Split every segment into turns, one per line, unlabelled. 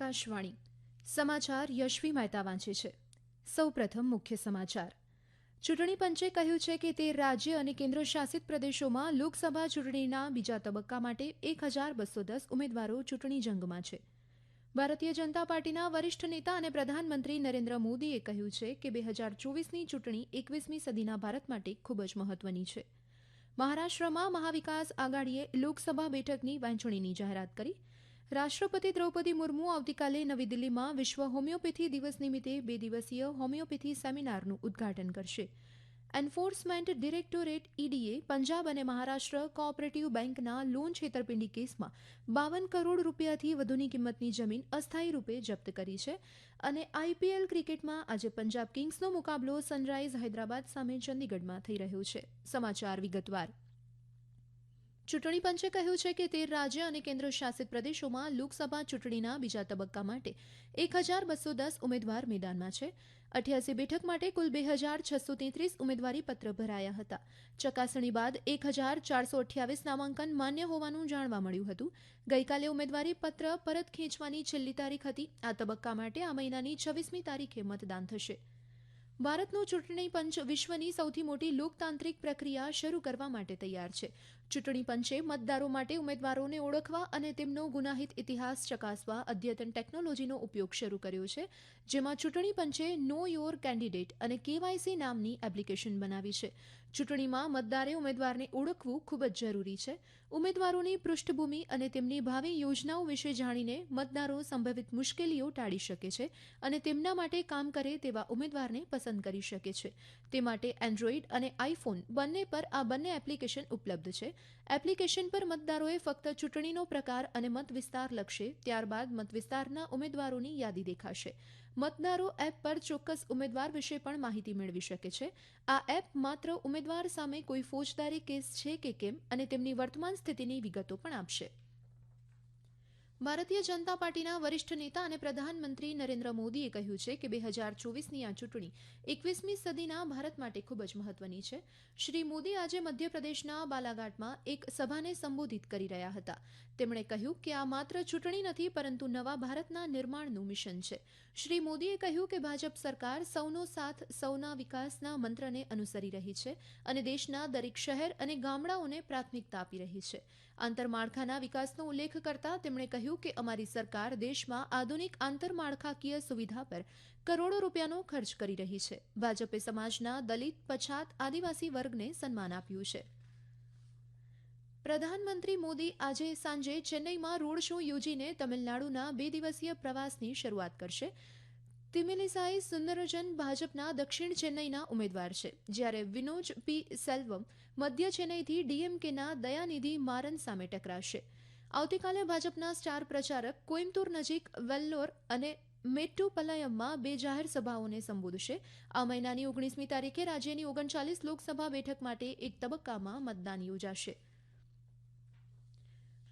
આકાશવાણી. સમાચાર યશવી મહેતા વાંચે છે. સૌપ્રથમ મુખ્ય સમાચાર. ચૂંટણી પંચે કહ્યું છે કે તે રાજ્ય અને કેન્દ્ર શાસિત પ્રદેશોમાં લોકસભા ચૂંટણીના બીજા તબક્કા માટે એક હજાર બસો દસ ઉમેદવારો ચૂંટણી જંગમાં છે. ભારતીય જનતા પાર્ટીના વરિષ્ઠ નેતા અને પ્રધાનમંત્રી નરેન્દ્ર મોદીએ કહ્યું છે કે બે હજાર ચોવીસની ચૂંટણી એકવીસમી સદીના ભારત માટે ખૂબ જ મહત્વની છે. મહારાષ્ટ્રમાં મહાવિકાસ આઘાડીએ લોકસભા બેઠકની વહેંચણીની જાહેરાત કરી રાષ્ટ્રપતિ દ્રૌપદી મુર્મુ આવતીકાલે નવી દિલ્હીમાં વિશ્વ હોમિયોપેથી દિવસ નિમિત્તે બે દિવસીય હોમિયોપેથી સેમિનારનું ઉદઘાટન કરશે. એન્ફોર્સમેન્ટ ડિરેક્ટોરેટ ઈડીએ પંજાબ અને મહારાષ્ટ્ર કોઓપરેટિવ બેંકના લોન છેતરપિંડી કેસમાં બાવન કરોડ રૂપિયાથી વધુની કિંમતની જમીન અસ્થાયી રૂપે જપ્ત કરી છે અને આઈપીએલ ક્રિકેટમાં આજે પંજાબ કિંગ્સનો મુકાબલો સનરાઇઝ હૈદરાબાદ સામે ચંદીગઢમાં થઈ રહ્યો છે. સમાચાર વિગતવાર. ચૂંટણી પંચે કહ્યું છે કે તેર રાજ્ય અને કેન્દ્ર શાસિત પ્રદેશોમાં લોકસભા ચૂંટણીના બીજા તબક્કા માટે એક હજાર બસો દસ ઉમેદવાર મેદાનમાં છે. અઠ્યાસી બેઠક માટે કુલ બે હજાર છસો તેત્રીસ ઉમેદવારી પત્ર ભરાયા હતા. ચકાસણી બાદ એક હજાર ચારસો અઠ્યાવીસ નામાંકન માન્ય હોવાનું જાણવા મળ્યું હતું. ગઈકાલે ઉમેદવારી પત્ર પરત ખેંચવાની છેલ્લી તારીખ હતી. આ તબક્કા માટે આ મહિનાની છવ્વીસમી તારીખે મતદાન થશે. ભારતનું ચૂંટણી પંચ વિશ્વની સૌથી મોટી લોકતાંત્રિક પ્રક્રિયા શરૂ કરવા માટે તૈયાર છે. ચૂંટણી પંચે મતદારો માટે ઉમેદવારોને ઓળખવા અને તેમનો ગુનાહિત ઇતિહાસ ચકાસવા અદ્યતન ટેકનોલોજીનો ઉપયોગ શરૂ કર્યો છે, જેમાં ચૂંટણી પંચે નો યોર કેન્ડિડેટ અને કેવાયસી નામની એપ્લિકેશન બનાવી છે. ચૂંટણીમાં મતદારે ઉમેદવારને ઓળખવું ખૂબ જ જરૂરી છે. ઉમેદવારોની પૃષ્ઠભૂમિ અને તેમની ભાવિ યોજનાઓ વિશે જાણીને મતદારો સંભવિત મુશ્કેલીઓ ટાળી શકે છે અને તેમના માટે કામ કરે તેવા ઉમેદવારને પસંદ કરી શકે છે. તે માટે એન્ડ્રોઇડ અને આઈફોન બંને પર આ બંને એપ્લિકેશન ઉપલબ્ધ છે. એપ્લિકેશન પર મતદારોએ ફક્ત ચૂંટણીનો પ્રકાર અને મત વિસ્તાર લખશે, ત્યારબાદ મત વિસ્તારના ઉમેદવારોની યાદી દેખાશે. મતદારો એપ પર ચોક્કસ ઉમેદવાર વિશે પણ માહિતી મેળવી શકે છે. આ એપ માત્ર ઉમેદવાર સામે કોઈ ફોજદારી કેસ છે કે કેમ અને તેમની વર્તમાન સ્થિતિની વિગતો પણ આપશે. ભારતીય જનતા પાર્ટીના વરિષ્ઠ નેતા અને પ્રધાનમંત્રી નરેન્દ્ર મોદીએ કહ્યું છે કે બે હજાર ચોવીસની આ ચૂંટણી એકવીસમી સદીના ભારત માટે ખૂબ જ મહત્વની છે. શ્રી મોદી આજે મધ્યપ્રદેશના બાલાઘાટમાં એક સભાને સંબોધિત કરી રહ્યા હતા. તેમણે કહ્યું કે આ માત્ર ચૂંટણી નથી, પરંતુ નવા ભારતના નિર્માણનું મિશન છે. શ્રી મોદીએ કહ્યું કે ભાજપ સરકાર સૌનો સાથ, સૌના વિકાસના મંત્રને અનુસરી રહી છે અને દેશના દરેક શહેર અને ગામડાઓને પ્રાથમિકતા આપી રહી છે. આંતરમાળખાના વિકાસનો ઉલ્લેખ કરતા તેમણે કહ્યું કે અમારી સરકાર દેશમાં આધુનિક આંતરમાળખાકીય સુવિધા પર કરોડો રૂપિયાનો ખર્ચ કરી રહી છે. ભાજપે સમાજના દલિત, પછાત, આદિવાસી વર્ગને સન્માન આપ્યું છે. પ્રધાનમંત્રી મોદી આજે સાંજે ચેન્નઈમાં રોડ શો યોજીને તમિલનાડુના બે દિવસીય પ્રવાસની શરૂઆત કરશે. તિમિલિસાઈ સુંદરજન ભાજપના દક્ષિણ ચેન્નઈના ઉમેદવાર છે. જ્યારે વિનોજ પી સેલ્વમ મધ્ય ચેન્નઈથી ડીએમકેના દયાનિધિ મારન સામે ટકરાશે. આવતીકાલે ભાજપના સ્ટાર પ્રચારક કોઇમ્બતુર નજીક વેલ્લોર અને મેટ્ટુપલયમમાં બે જાહેર સભાઓને સંબોધશે. આ મહિનાની ઓગણીસમી તારીખે રાજ્યની ઓગણચાલીસ લોકસભા બેઠક માટે એક તબક્કામાં મતદાન યોજાશે.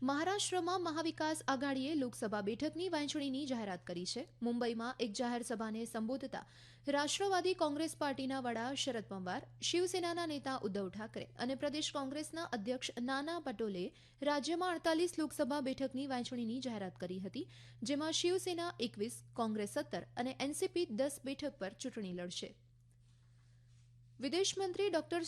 મહારાષ્ટ્રમાં મહાવિકાસ આઘાડીએ લોકસભા બેઠકની વહેંચણીની જાહેરાત કરી છે. મુંબઈમાં એક જાહેર સંબોધતા રાષ્ટ્રવાદી કોંગ્રેસ પાર્ટીના વડા શરદ પવાર, શિવસેનાના નેતા ઉદ્ધવ ઠાકરે અને પ્રદેશ કોંગ્રેસના અધ્યક્ષ નાના પટોલે રાજ્યમાં અડતાલીસ લોકસભા બેઠકની વહેંચણીની જાહેરાત કરી હતી, જેમાં શિવસેના એકવીસ, કોંગ્રેસ સત્તર અને એનસીપી દસ બેઠક પર ચૂંટણી લડશે. વિદેશ મંત્રી ડોક્ટર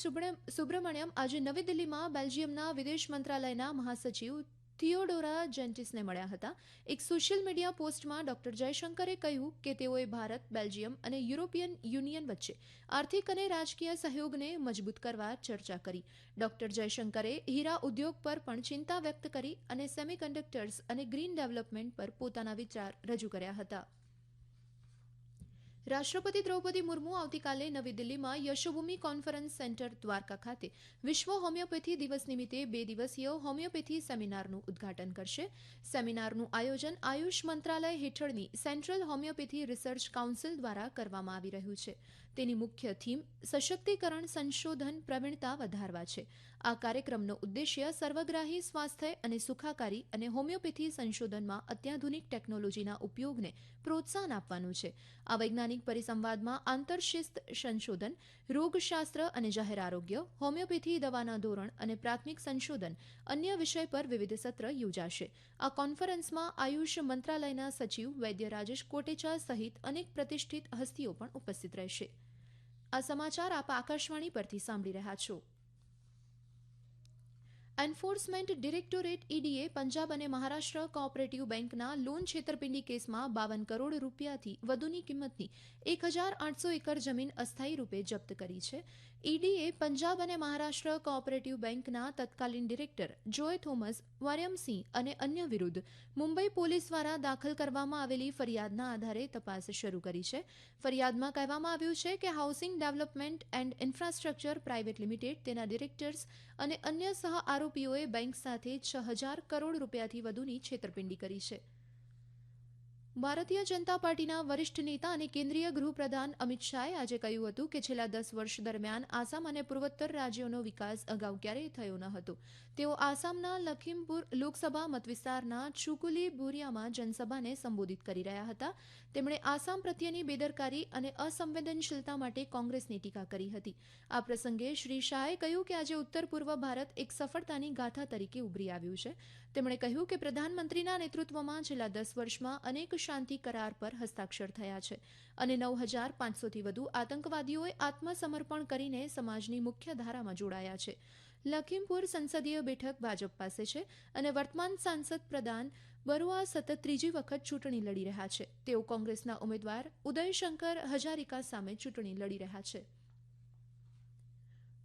સુબ્રમણ્યમ આજે નવી દિલ્હીમાં બેલ્જિયમના વિદેશ મંત્રાલયના મહાસચિવ થિયોડોરા જેન્ટિસને મળ્યા હતા. એક સોશિયલ મીડિયા પોસ્ટમાં ડોક્ટર જયશંકરે કહ્યું કે તેઓએ ભારત, બેલ્જિયમ અને યુરોપિયન યુનિયન વચ્ચે આર્થિક અને રાજકીય સહયોગને મજબૂત કરવા ચર્ચા કરી. ડોક્ટર જયશંકરે હીરા ઉદ્યોગ પર પણ ચિંતા વ્યક્ત કરી અને સેમિકન્ડક્ટર્સ અને ગ્રીન ડેવલપમેન્ટ પર પોતાના વિચાર રજૂ કર્યા હતા. રાષ્ટ્રપતિ દ્રૌપદી મુર્મુ આવતીકાલે નવી દિલ્હીમાં યશોભૂમિ કોન્ફરન્સ સેન્ટર દ્વારકા ખાતે વિશ્વ હોમિયોપેથી દિવસ નિમિત્તે બે દિવસીય હોમિયોપેથી સેમિનારનું ઉદઘાટન કરશે. સેમિનારનું આયોજન આયુષ મંત્રાલય હેઠળની સેન્ટ્રલ હોમિયોપેથી રિસર્ચ કાઉન્સિલ દ્વારા કરવામાં આવી રહ્યું છે. તેની મુખ્ય થીમ સશક્તિકરણ, સંશોધન, પ્રવીણતા વધારવા છે. આ કાર્યક્રમનો ઉદ્દેશ્ય સર્વગ્રાહી સ્વાસ્થ્ય અને સુખાકારી અને હોમિયોપેથી સંશોધનમાં અત્યાધુનિક ટેકનોલોજીના ઉપયોગને પ્રોત્સાહન આપવાનું છે. આ વૈજ્ઞાનિક પરિસંવાદમાં આંતરશિસ્ત સંશોધન, રોગશાસ્ત્ર અને જાહેર આરોગ્ય, હોમિયોપેથી દવાના ધોરણ અને પ્રાથમિક સંશોધન અન્ય વિષય પર વિવિધ સત્ર યોજાશે. આ કોન્ફરન્સમાં આયુષ મંત્રાલયના સચિવ વૈદ્ય રાજેશ કોટેચા સહિત અનેક પ્રતિષ્ઠિત હસ્તીઓ પણ ઉપસ્થિત રહેશે. આ સમાચાર આપ આકાશવાણી પરથી સાંભળી રહ્યા છો. એન્ફોર્સમેન્ટ ડિરેક્ટોરેટ ઈડીએ પંજાબ અને મહારાષ્ટ્ર કોઓપરેટિવ બેંકના લોન છેતરપિંડી કેસમાં બાવન કરોડ રૂપિયાથી વધુની કિંમતની એક હજાર આઠસો એકર જમીન અસ્થાયી રૂપે જપ્ત કરી છે. ઈડીએ પંજાબ અને મહારાષ્ટ્ર કોઓપરેટિવ બેંકના તત્કાલીન ડિરેક્ટર જોય થોમસ વાર્યમસિંહ અને અન્ય વિરુદ્ધ મુંબઈ પોલીસ દ્વારા દાખલ કરવામાં આવેલી ફરિયાદના આધારે તપાસ શરૂ કરી છે. ફરિયાદમાં કહેવામાં આવ્યું છે કે housing development and infrastructure private limited તેના ડિરેક્ટર્સ અને અન્ય સહ આરોપીઓએ બેંક સાથે છ હજાર કરોડ રૂપિયાથી વધુની છેતરપિંડી કરી છે. ભારતીય જનતા પાર્ટીના વરિષ્ઠ નેતા અને કેન્દ્રીય ગૃહપ્રધાન અમિત શાહે આજે કહ્યું હતું કે છેલ્લા દસ વર્ષ દરમિયાન આસામ અને પૂર્વોત્તર રાજ્યોનો વિકાસ અગાઉ ક્યારેય થયો ન હતો. તેઓ આસામના લખીમપુર લોકસભા મતવિસ્તારના છુકુલી બુરિયામાં જનસભાને સંબોધિત કરી રહ્યા હતા. તેમણે આસામ પ્રત્યેની બેદરકારી અને અસંવેદનશીલતા માટે કોંગ્રેસની ટીકા કરી હતી. આ પ્રસંગે શ્રી શાહે કહ્યું કે આજે ઉત્તર પૂર્વ ભારત એક સફળતાની ગાથા તરીકે ઉભરી આવ્યું છે. તેમણે કહ્યું કે પ્રધાનમંત્રીના નેતૃત્વમાં છેલ્લા દસ વર્ષમાં અનેક શાંતિ કરાર પર હસ્તાક્ષર થયા છે અને નવ હજાર પાંચસોથી વધુ આતંકવાદીઓએ આત્મસમર્પણ કરીને સમાજની મુખ્ય ધારામાં જોડાયા છે. લખીમપુર સંસદીય બેઠક ભાજપ પાસે છે અને વર્તમાન સાંસદ પ્રધાન બરુઆ સતત ત્રીજી વખત ચૂંટણી લડી રહ્યા છે. તેઓ કોંગ્રેસના ઉમેદવાર ઉદયશંકર હજારિકા સામે ચૂંટણી લડી રહ્યા છે.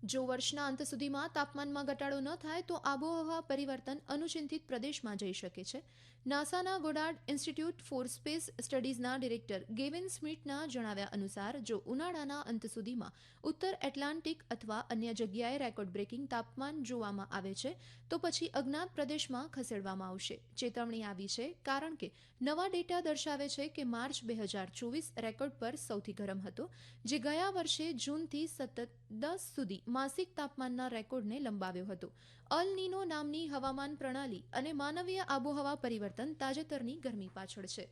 જો વર્ષના અંત સુધીમાં તાપમાનમાં ઘટાડો ન થાય તો આબોહવા પરિવર્તન અનુચિંતિત પ્રદેશમાં જઈ શકે છે. નાસાના ગોડાર્ડ ઇન્સ્ટિટ્યૂટ ફોર સ્પેસ સ્ટડીઝના ડિરેક્ટર ગેવિન સ્મિટના જણાવ્યા અનુસાર, જો ઉનાળાના અંત સુધીમાં ઉત્તર એટલાન્ટિક અથવા અન્ય જગ્યાએ રેકોર્ડ બ્રેકિંગ તાપમાન જોવામાં આવે છે, તો પછી અજ્ઞાત પ્રદેશમાં ખસેડવામાં આવશે. ચેતવણી આવી છે, કારણ કે નવા ડેટા દર્શાવે છે કે માર્ચ બે હજાર ચોવીસ રેકોર્ડ પર સૌથી ગરમ હતો, જે ગયા વર્ષે જૂનથી સતત દસ સુધી માસિક તાપમાનના રેકોર્ડને લંબાવ્યો હતો. અલ નામની હવામાન પ્રણાલી અને માનવીય આબોહવા પરિવર્તન તાજેતરની ગરમી પાછળ છે.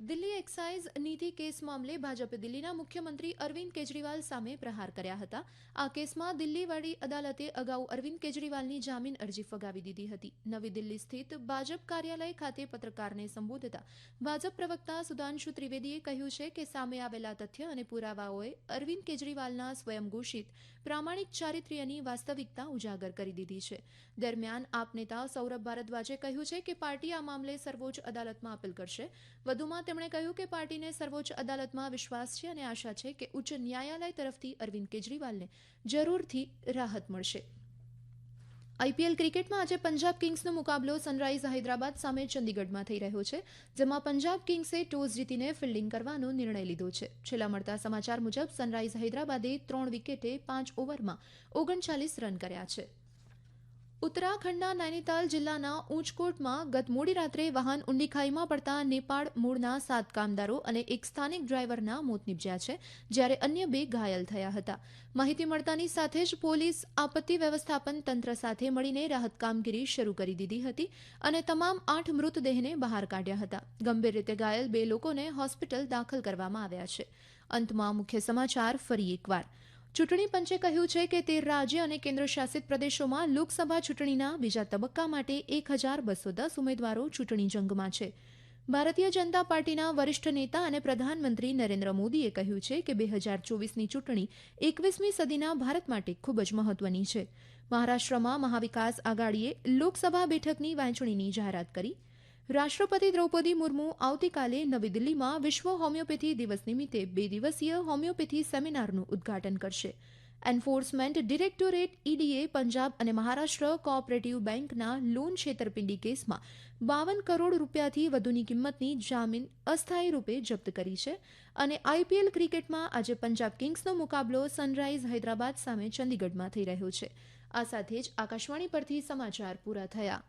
દિલ્હી એક્સાઇઝ નીતિ કેસ મામલે ભાજપે દિલ્હીના મુખ્યમંત્રી અરવિંદ કેજરીવાલ સામે પ્રહાર કર્યા હતા. આ કેસમાં દિલ્હી વડી અદાલતે અગાઉ અરવિંદ કેજરીવાલની જામીન અરજી ફગાવી દીધી હતી. નવી દિલ્હી સ્થિત ભાજપ કાર્યાલય ખાતે પત્રકારને સંબોધતા ભાજપ પ્રવક્તા સુધાંશુ ત્રિવેદીએ કહ્યું છે કે સામે આવેલા તથ્ય અને પુરાવાઓએ અરવિંદ કેજરીવાલના સ્વયં ઘોષિત પ્રામાણિક ચારિત્ર્યની વાસ્તવિકતા ઉજાગર કરી દીધી છે. દરમિયાન આપ નેતા સૌરભ ભારદ્વાજે કહ્યું છે કે પાર્ટી આ મામલે સર્વોચ્ચ અદાલતમાં અપીલ કરશે. વધુમાં તેમણે કહ્યું કે પાર્ટીને સર્વોચ્ચ અદાલતમાં વિશ્વાસ છે અને આશા છે કે ઉચ્ચ ન્યાયાલય તરફથી અરવિંદ કેજરીવાલને જરૂરથી રાહત મળશે. આઈપીએલ ક્રિકેટમાં આજે પંજાબ કિંગ્સનો મુકાબલો સનરાઇઝ હૈદરાબાદ સામે ચંદીગઢમાં થઈ રહ્યો છે, જેમાં પંજાબ કિંગ્સે ટોસ જીતીને ફિલ્ડિંગ કરવાનો નિર્ણય લીધો છે. છેલ્લા મળતા સમાચાર મુજબ સનરાઇઝ હૈદરાબાદે ત્રણ વિકેટે પાંચ ઓવરમાં ઓગણચાલીસ રન કર્યા છે. ઉત્તરાખંડના નૈનીતાલ જિલ્લાના ઊંચકોટમાં ગત મોડી રાત્રે વાહન ઊંડી ખાઈમાં પડતા નેપાળ મૂળના સાત કામદારો અને એક સ્થાનિક ડ્રાઈવરના મોત નીપજ્યા છે, જ્યારે અન્ય બે ઘાયલ થયા હતા. માહિતી મળતાની સાથે જ પોલીસ આપત્તિ વ્યવસ્થાપન તંત્ર સાથે મળીને રાહત કામગીરી શરૂ કરી દીધી હતી અને તમામ આઠ મૃતદેહને બહાર કાઢ્યા હતા. ગંભીર રીતે ઘાયલ બે લોકોને હોસ્પિટલ દાખલ કરવામાં આવ્યા છે. અંતમાં મુખ્ય સમાચાર ફરી એકવાર. ચૂંટણી પંચે કહ્યું છે કે તેર રાજ્ય અને કેન્દ્રશાસિત પ્રદેશોમાં લોકસભા ચૂંટણીના બીજા તબક્કા માટે એક હજાર બસો દસ ઉમેદવારો ચૂંટણી જંગમાં છે. ભારતીય જનતા પાર્ટીના વરિષ્ઠ નેતા અને પ્રધાનમંત્રી નરેન્દ્ર મોદીએ કહ્યું છે કે બે હજાર ચોવીસની ચૂંટણી એકવીસમી સદીના ભારત માટે ખૂબ જ મહત્વની છે. મહારાષ્ટ્રમાં મહાવિકાસ આઘાડીએ લોકસભા બેઠકની વહેંચણીની જાહેરાત કરી રાષ્ટ્રપતિ દ્રૌપદી મુર્મુ આવતીકાલે નવી દિલ્હીમાં વિશ્વ હોમિયોપેથી દિવસ નિમિત્તે બે દિવસીય હોમિયોપેથી સેમિનારનું ઉદ્ઘાટન કરશે. એન્ફોર્સમેન્ટ ડિરેક્ટોરેટ, ઈડીએ, પંજાબ અને મહારાષ્ટ્ર કોઓપરેટિવ બેંકના લોન છેતરપિંડી કેસમાં બાવન કરોડ રૂપિયાથી વધુની કિંમતની જામીન અસ્થાયી રૂપે જપ્ત કરી છે અને આઈપીએલ ક્રિકેટમાં આજે પંજાબ કિંગ્સનો મુકાબલો સનરાઇઝ હૈદરાબાદ સામે ચંદીગઢમાં થઈ રહ્યો છે. આ સાથે જ આકાશવાણી પરથી સમાચાર પૂરા થયા.